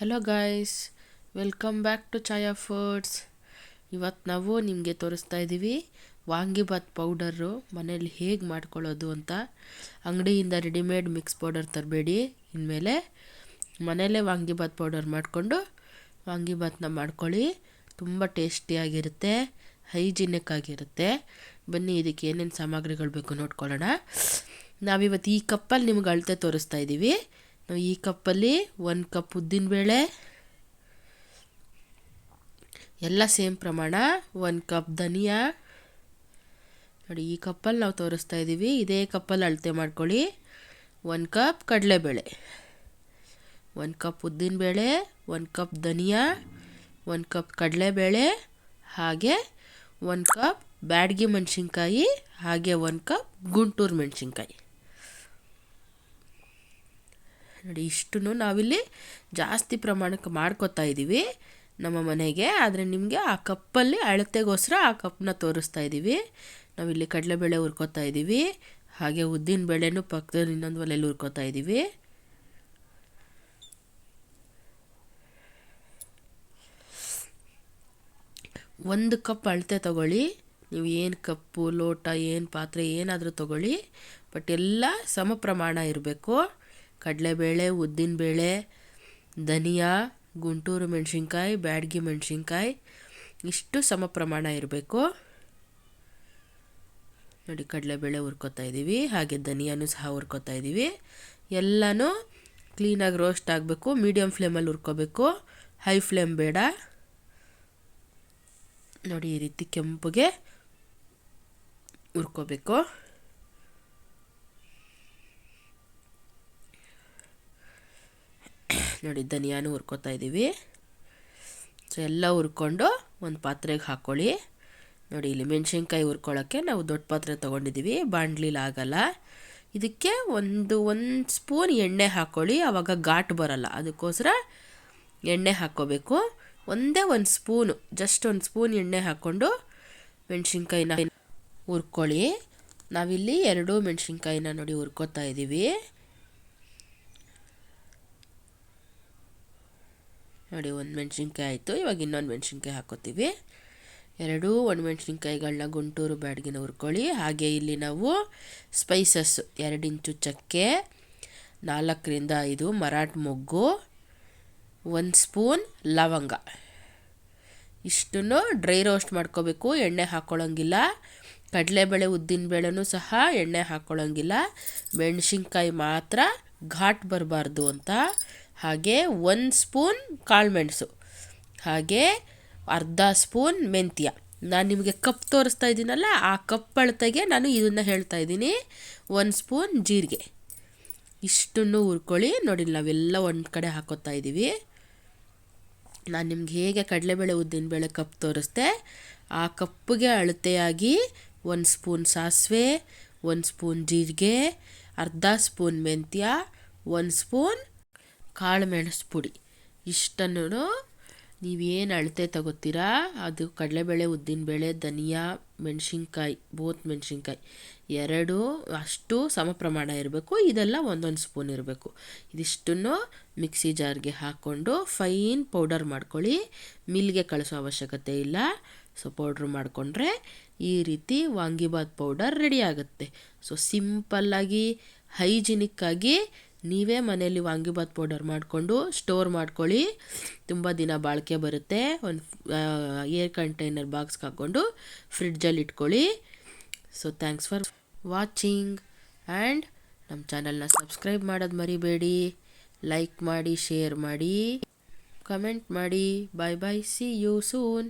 Hello guys welcome back to Chaya foods ಇವತ್ತು ನಾವು ನಿಮಗೆ ತೋರಿಸ್ತಾ ಇದ್ದೀವಿ ವಾಂಗಿಬಾತ್ ಪೌಡರು ಮನೇಲಿ ಹೇಗೆ ಮಾಡ್ಕೊಳ್ಳೋದು ಅಂತ. ಅಂಗಡಿಯಿಂದ ರೆಡಿಮೇಡ್ ಮಿಕ್ಸ್ ಪೌಡರ್ ತರಬೇಡಿ. ಇನ್ಮೇಲೆ ಮನೆಯಲ್ಲೇ ವಾಂಗಿಬಾತ್ ಪೌಡರ್ ಮಾಡಿಕೊಂಡು ವಾಂಗಿಬಾತ್ನ ಮಾಡ್ಕೊಳ್ಳಿ. ತುಂಬ ಟೇಸ್ಟಿಯಾಗಿರುತ್ತೆ ಹೈಜಿನಿಕ್ ಆಗಿರುತ್ತೆ. ಬನ್ನಿ, ಇದಕ್ಕೆ ಏನೇನು ಸಾಮಗ್ರಿಗಳು ಬೇಕು ನೋಡ್ಕೊಳ್ಳೋಣ. ನಾವಿವತ್ತು ಈ ಕಪ್ಪಲ್ಲಿ ನಿಮ್ಗೆ ಅಳತೆ ತೋರಿಸ್ತಾ ಇದ್ದೀವಿ ಈ ಕಪ್ಪಲ್ಲಿ ಒಂದು ಕಪ್ ಉದ್ದಿನಬೇಳೆ ಎಲ್ಲ ಸೇಮ್ ಪ್ರಮಾಣ, ಒಂದು ಕಪ್ ಧನಿಯಾ. ನೋಡಿ, ಈ ಕಪ್ಪಲ್ಲಿ ನಾವು ತೋರಿಸ್ತಾ ಇದ್ದೀವಿ ಇದೇ ಕಪ್ಪಲ್ಲಿ ಅಳತೆ ಮಾಡ್ಕೊಳ್ಳಿ. ಒಂದು ಕಪ್ ಕಡಲೆಬೇಳೆ, ಒಂದು ಕಪ್ ಉದ್ದಿನಬೇಳೆ ಒಂದು ಕಪ್ ಧನಿಯಾ, ಒಂದು ಕಪ್ ಕಡಲೆಬೇಳೆ, ಹಾಗೆ ಒಂದು ಕಪ್ ಬ್ಯಾಡಗಿ ಮೆಣಸಿನ್ಕಾಯಿ, ಹಾಗೆ ಒಂದು ಕಪ್ ಗುಂಟೂರು ಮೆಣಸಿನ್ಕಾಯಿ. ನೋಡಿ ಇಷ್ಟು ನಾವಿಲ್ಲಿ ಜಾಸ್ತಿ ಪ್ರಮಾಣಕ್ಕೆ ಮಾಡ್ಕೋತಾ ಇದ್ದೀವಿ ನಮ್ಮ ಮನೆಗೆ. ಆದರೆ ನಿಮಗೆ ಆ ಕಪ್ಪಲ್ಲಿ ಅಳತೆಗೋಸ್ಕರ ಆ ಕಪ್ಪನ್ನ ತೋರಿಸ್ತಾ ಇದ್ದೀವಿ ನಾವಿಲ್ಲಿ ಕಡಲೆಬೇಳೆ ಹುರ್ಕೋತಾ ಇದ್ದೀವಿ ಹಾಗೆ ಉದ್ದಿನ ಬೇಳೆನೂ ಪಕ್ಕದಲ್ಲಿ ಇನ್ನೊಂದು ಒಲೆಯಲ್ಲಿ ಹುರ್ಕೋತಾ ಇದ್ದೀವಿ ಒಂದು ಕಪ್ ಅಳತೆ ತಗೊಳ್ಳಿ. ನೀವು ಏನು ಕಪ್ಪು, ಲೋಟ, ಏನು ಪಾತ್ರೆ ಏನಾದರೂ ತಗೊಳ್ಳಿ. ಬಟ್ ಎಲ್ಲ ಸಮ ಪ್ರಮಾಣ ಇರಬೇಕು. ಕಡಲೆಬೇಳೆ, ಉದ್ದಿನಬೇಳೆ, ಧನಿಯಾ, ಗುಂಟೂರು ಮೆಣಸಿನ್ಕಾಯಿ, ಬ್ಯಾಡಗಿ ಮೆಣಸಿನ್ಕಾಯಿ, ಇಷ್ಟು ಸಮ ಪ್ರಮಾಣ ಇರಬೇಕು. ನೋಡಿ, ಕಡಲೆಬೇಳೆ ಹುರ್ಕೋತಾ ಇದ್ದೀವಿ ಹಾಗೆ ಧನಿಯಾನು ಸಹ ಹುರ್ಕೊತಾ ಇದ್ದೀವಿ ಎಲ್ಲನೂ ಕ್ಲೀನಾಗಿ ರೋಸ್ಟ್ ಆಗಬೇಕು ಮೀಡಿಯಮ್ ಫ್ಲೇಮಲ್ಲಿ ಹುರ್ಕೋಬೇಕು. ಹೈ ಫ್ಲೇಮ್ ಬೇಡ. ನೋಡಿ, ಈ ರೀತಿ ಕೆಂಪಗೆ ಹುರ್ಕೋಬೇಕು. ನೋಡಿ, ಧನಿಯಾನು ಹುರ್ಕೋತಾ ಇದ್ದೀವಿ ಸೊ ಎಲ್ಲ ಹುರ್ಕೊಂಡು ಒಂದು ಪಾತ್ರೆಗೆ ಹಾಕ್ಕೊಳ್ಳಿ ನೋಡಿ, ಇಲ್ಲಿ ಮೆಣಸಿನ್ಕಾಯಿ ಹುರ್ಕೊಳ್ಳೋಕ್ಕೆ ನಾವು ದೊಡ್ಡ ಪಾತ್ರೆ ತೊಗೊಂಡಿದ್ದೀವಿ ಬಾಂಡ್ಲಿಲಿ ಆಗಲ್ಲ. ಇದಕ್ಕೆ ಒಂದು ಒಂದು ಸ್ಪೂನ್ ಎಣ್ಣೆ ಹಾಕ್ಕೊಳ್ಳಿ ಆವಾಗ ಘಾಟ್ ಬರಲ್ಲ. ಅದಕ್ಕೋಸ್ಕರ ಎಣ್ಣೆ ಹಾಕ್ಕೋಬೇಕು. ಒಂದೇ ಒಂದು ಸ್ಪೂನು, ಜಸ್ಟ್ ಒಂದು ಸ್ಪೂನ್ ಎಣ್ಣೆ ಹಾಕ್ಕೊಂಡು ಮೆಣಸಿನ್ಕಾಯಿನ ಹುರ್ಕೊಳ್ಳಿ. ನಾವಿಲ್ಲಿ ಎರಡು ಮೆಣಸಿನ್ಕಾಯಿನ ನೋಡಿ ಹುರ್ಕೋತಾ ಇದ್ದೀವಿ ನೋಡಿ, ಒಂದು ಮೆಣಸಿನ್ಕಾಯಿ ಆಯಿತು. ಇವಾಗ ಇನ್ನೊಂದು ಮೆಣಸಿನ್ಕಾಯಿ ಹಾಕೋತೀವಿ. ಎರಡೂ ಒಂದು ಮೆಣಸಿನ್ಕಾಯಿಗಳನ್ನ ಗುಂಟೂರು ಬ್ಯಾಡ್ಗಿನ ಹುರ್ಕೊಳ್ಳಿ. ಹಾಗೆ ಇಲ್ಲಿ ನಾವು ಸ್ಪೈಸಸ್ ಎರಡು ಇಂಚು ಚಕ್ಕೆ, ನಾಲ್ಕರಿಂದ ಐದು ಮರಾಠ ಮೊಗ್ಗು, ಒಂದು ಸ್ಪೂನ್ ಲವಂಗ. ಇಷ್ಟನ್ನು ಡ್ರೈ ರೋಸ್ಟ್ ಮಾಡ್ಕೋಬೇಕು. ಎಣ್ಣೆ ಹಾಕ್ಕೊಳ್ಳೋಂಗಿಲ್ಲ ಕಡಲೆಬೇಳೆ ಉದ್ದಿನಬೇಳೆನೂ ಸಹ ಎಣ್ಣೆ ಹಾಕ್ಕೊಳ್ಳೋಂಗಿಲ್ಲ ಮೆಣಸಿನ್ಕಾಯಿ ಮಾತ್ರ ಘಾಟ್ ಬರಬಾರ್ದು ಅಂತ ಹಾಗೆ ಒಂದು ಸ್ಪೂನ್ ಕಾಳುಮೆಣಸು ಹಾಗೆ ಅರ್ಧ ಸ್ಪೂನ್ ಮೆಂತ್ಯ. ನಾನು ನಿಮಗೆ ಕಪ್ ತೋರಿಸ್ತಾ ಇದ್ದೀನಲ್ಲ ಆ ಕಪ್ ಅಳತೆಗೆ ನಾನು ಇದನ್ನು ಹೇಳ್ತಾ ಇದ್ದೀನಿ ಒಂದು ಸ್ಪೂನ್ ಜೀರಿಗೆ. ಇಷ್ಟನ್ನು ಹುರ್ಕೊಳ್ಳಿ. ನೋಡಿ, ನಾವೆಲ್ಲ ಒಂದು ಕಡೆ ಹಾಕೋತಾ ಇದ್ದೀವಿ ನಾನು ನಿಮ್ಗೆ ಹೇಗೆ ಕಡಲೆಬೇಳೆ ಉದ್ದಿನಬೇಳೆ ಕಪ್ ತೋರಿಸ್ದೆ, ಆ ಕಪ್ಪಿಗೆ ಅಳತೆಯಾಗಿ ಒಂದು ಸ್ಪೂನ್ ಸಾಸಿವೆ, ಒಂದು ಸ್ಪೂನ್ ಜೀರಿಗೆ, ಅರ್ಧ ಸ್ಪೂನ್ ಮೆಂತ್ಯ, ಒಂದು ಸ್ಪೂನ್ ಕಾಳು ಮೆಣಸು ಪುಡಿ. ಇಷ್ಟನ್ನು ನೀವೇನು ಅಳತೆ ತಗೋತೀರಾ? ಅದು ಕಡಲೆಬೇಳೆ, ಉದ್ದಿನಬೇಳೆ, ಧನಿಯಾ, ಮೆಣಸಿನ್ಕಾಯಿ, ಬೋತ್ ಮೆಣಸಿನ್ಕಾಯಿ. ಎರಡು ಅಷ್ಟು ಸಮ ಪ್ರಮಾಣ ಇರಬೇಕು. ಇದೆಲ್ಲ ಒಂದೊಂದು ಸ್ಪೂನ್ ಇರಬೇಕು. ಇದಿಷ್ಟನ್ನು ಮಿಕ್ಸಿ ಜಾರ್ಗೆ ಹಾಕ್ಕೊಂಡು ಫೈನ್ ಪೌಡರ್ ಮಾಡ್ಕೊಳ್ಳಿ. ಮಿಲ್ಗೆ ಕಳಿಸೋ ಅವಶ್ಯಕತೆ ಇಲ್ಲ. ಸೊ, ಪೌಡ್ರ್ ಮಾಡಿಕೊಂಡ್ರೆ ಈ ರೀತಿ ವಾಂಗಿಬಾತ್ ಪೌಡರ್ ರೆಡಿ ಆಗುತ್ತೆ. ಸೊ, ಸಿಂಪಲ್ಲಾಗಿ, ಹೈಜಿನಿಕ್ಕಾಗಿ ನೀವೇ ಮನೆಯಲ್ಲಿ ವಾಂಗಿಬಾತ್ ಪೌಡರ್ ಮಾಡಿಕೊಂಡು ಸ್ಟೋರ್ ಮಾಡ್ಕೊಳ್ಳಿ. ತುಂಬ ದಿನ ಬಾಳಿಕೆ ಬರುತ್ತೆ. ಒಂದು ಏರ್ ಕಂಟೈನರ್ ಬಾಕ್ಸ್ಗೆ ಹಾಕ್ಕೊಂಡು ಫ್ರಿಡ್ಜಲ್ಲಿ ಇಟ್ಕೊಳ್ಳಿ. So thanks for watching and ನಮ್ಮ ಚಾನಲ್ನ ಸಬ್ಸ್ಕ್ರೈಬ್ ಮಾಡೋದು ಮರಿಬೇಡಿ. ಲೈಕ್ ಮಾಡಿ ಶೇರ್ ಮಾಡಿ. ಕಮೆಂಟ್ ಮಾಡಿ. Bye bye see you soon